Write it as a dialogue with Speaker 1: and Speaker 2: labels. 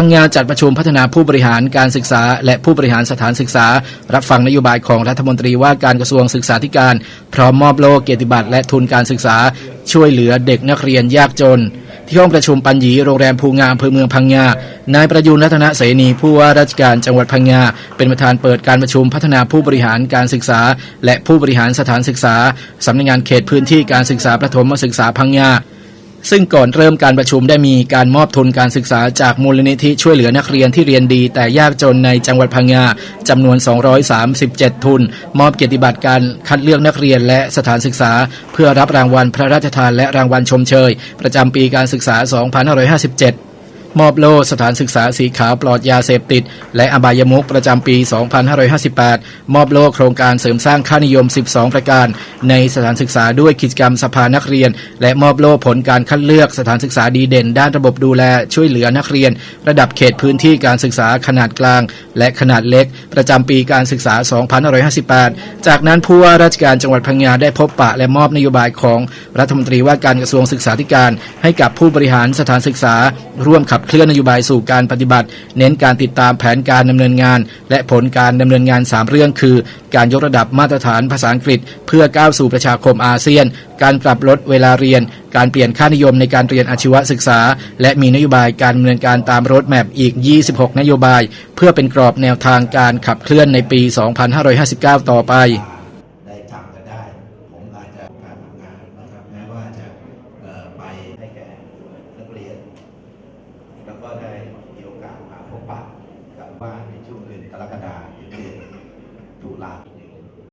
Speaker 1: พังงาจัดประชุมพัฒนาผู้บริหารการศึกษา และผู้บริหารสถานศึกษา รับฟังนโยบายของรัฐมนตรีว่าการกระทรวงศึกษาธิการ พร้อมมอบโล่เกียรติบัตรและทุนการศึกษา ช่วยเหลือเด็กนักเรียนยากจน ที่ห้องประชุมปัญญีโรงแรมภูงามอำเภอเมืองพังงานายประยุนรัตนเสนีผู้ว่าราชการจังหวัดพังงาเป็นประธานเปิดการประชุมพัฒนาผู้บริหารการศึกษา และผู้บริหารสถานศึกษาสำนักงานเขตพื้นที่การศึกษาประถมศึกษาพังงา ซึ่งก่อนเริ่มการประชุมได้มีการมอบทุนการศึกษาจากมูลนิธิช่วยเหลือนักเรียนที่เรียนดี แต่ยากจนในจังหวัดพังงาจำนวน 237 ทุน มอบเกียรติบัตรการคัดเลือกนักเรียนและสถานศึกษา เพื่อรับรางวัลพระราชทานและรางวัลชมเชย ประจำปีการศึกษา 2557 มอบโล่สถานศึกษาสีขาวปลอดยาเสพติด และอบายมุกประจำปี 2558 มอบโล่โครงการเสริมสร้างค่านิยม 12 ประการ ในสถานศึกษาด้วยกิจกรรมสภานักเรียน และมอบโล่ผลการคัดเลือกสถานศึกษาดีเด่น ด้านระบบดูแลช่วยเหลือนักเรียน ระดับเขตพื้นที่การศึกษาขนาดกลาง และขนาดเล็ก ประจำปีการศึกษา 2558 จากนั้นผู้ว่าราชการจังหวัดพังงาได้พบปะและมอบนโยบายของรัฐมนตรีว่าการกระทรวงศึกษาธิการ ให้กับผู้บริหารสถานศึกษาร่วมขับเคลื่อนนโยบายสู่การปฏิบัติ เน้นการติดตามแผนการดำเนินงาน และผลการดำเนินงาน 3 เรื่องคือ การยกระดับมาตรฐานภาษาอังกฤษ เพื่อก้าวสู่ประชาคมอาเซียน การปรับลดเวลาเรียน การเปลี่ยนค่านิยมในการเรียนอาชีวศึกษา และมีนโยบายการดำเนินการตามรถแมพอีก 26 นโยบาย เพื่อเป็นกรอบแนวทางการขับเคลื่อนในปี 2559 ต่อไป
Speaker 2: vâng này nhiều cảm hạ phong bạn cảm quan đến chung liền